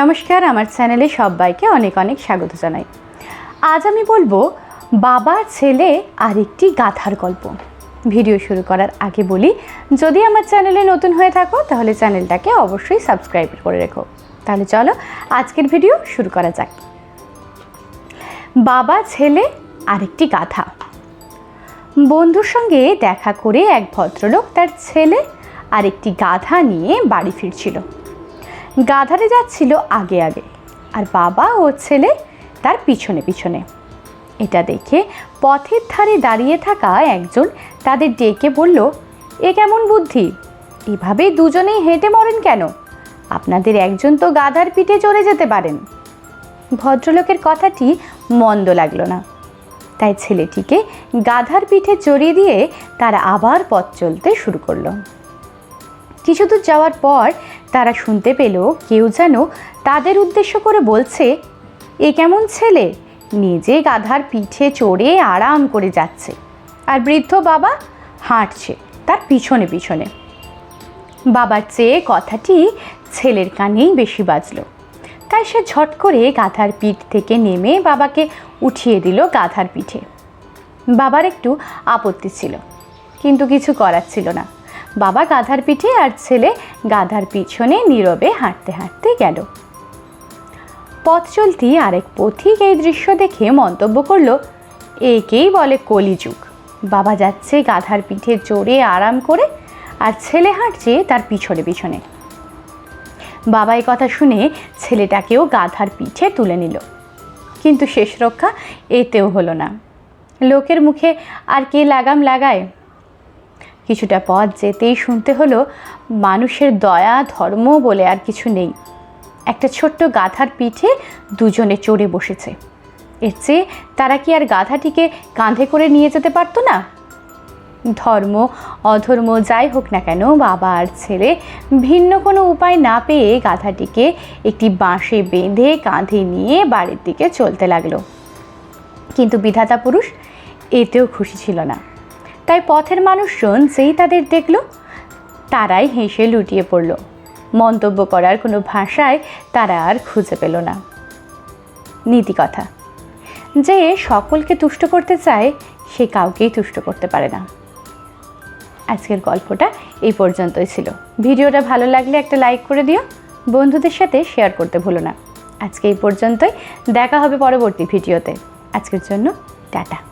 নমস্কার, আমার চ্যানেলে সবাইকে অনেক অনেক স্বাগত জানাই। আজ আমি বলব, বাবা, ছেলে আর একটি গাথার গল্প। ভিডিও শুরু করার আগে বলি, যদি আমার চ্যানেলে নতুন হয়ে থাকো, তাহলে চ্যানেলটাকে অবশ্যই সাবস্ক্রাইব করে রেখো। তাহলে চলো, আজকের ভিডিও শুরু করা যাক। বাবা, ছেলে আরেকটি গাথা বন্ধুর সঙ্গে দেখা করে এক ভদ্রলোক তার ছেলে আর একটি গাধা নিয়ে বাড়ি ফিরছিল। গাধারে যাচ্ছিল আগে আগে। আর বাবা ও ছেলে তার পিছনে পিছনে। এটা দেখে পথের ধারে দাঁড়িয়ে থাকা একজন তাদের ডেকে বলল, এ কেমন বুদ্ধি? এভাবেই দুজনেই হেঁটে মরেন কেন? আপনাদের একজন তো গাধার পিঠে চড়ে যেতে পারেন। ভদ্রলোকের কথাটি মন্দ লাগল না। তাই ছেলেটিকে গাধার পিঠে চড়িয়ে দিয়ে তারা আবার পথ চলতে শুরু করল। কিছু দূর যাওয়ার পর তারা শুনতে পেল, কেউ যেন তাদের উদ্দেশ্য করে বলছে, এ কেমন ছেলে? নিজে গাধার পিঠে চড়ে আরাম করে যাচ্ছে। আর বৃদ্ধ বাবা হাঁটছে তার পিছনে পিছনে। বাবার চেয়ে কথাটি ছেলের কানেই বেশি বাজলো। তাই সে ঝট করে গাধার পিঠ থেকে নেমে বাবাকে উঠিয়ে দিল গাধার পিঠে। বাবার একটু আপত্তি ছিল, কিন্তু কিছু করার ছিল না। বাবা গাধার পিঠে আর ছেলে গাধার পিছনে নীরবে হাঁটতে হাঁটতে গেল। পথ চলতি আরেক পথিক এই দৃশ্য দেখে মন্তব্য করল, একেই বলে কলিযুগ। বাবা যাচ্ছে গাধার পিঠে চড়ে আরাম করে আর ছেলে হাঁটছে তার পিছনে পিছনে। বাবা এই কথা শুনে ছেলেটাকেও গাধার পিঠে তুলে নিল। কিন্তু শেষ রক্ষা এতেও হলো না। লোকের মুখে আর কে লাগাম লাগায়? কিছুটা পথ যেতেই শুনতে হলো, মানুষের দয়া, ধর্ম বলে আর কিছু নেই। একটা ছোট্ট গাধার পিঠে দুজনে চড়ে বসেছে। এর চেয়ে তারা কি আর গাধাটিকে কাঁধে করে নিয়ে যেতে পারতো না? ধর্ম, অধর্ম যাই হোক না কেন, বাবা আর ছেলে ভিন্ন কোনো উপায় না পেয়ে গাধাটিকে একটি বাঁশে বেঁধে কাঁধে নিয়ে বাড়ির দিকে চলতে লাগল। কিন্তু বিধাতা পুরুষ এতেও খুশি ছিল না। তাই পথের মানুষজন যেই তাদের দেখল, তারাই হেসে লুটিয়ে পড়ল। মন্তব্য করার কোনো ভাষায় তারা আর খুঁজে পেল না। নীতি কথা যে সকলকে তুষ্ট করতে চায়, সে কাউকেই তুষ্ট করতে পারে না। আজকের গল্পটা এই পর্যন্তই ছিল। ভিডিওটা ভালো লাগলে একটা লাইক করে দিও। বন্ধুদের সাথে শেয়ার করতে ভুলো না। আজকে এই পর্যন্তই। দেখা হবে পরবর্তী ভিডিওতে। আজকের জন্য টাটা।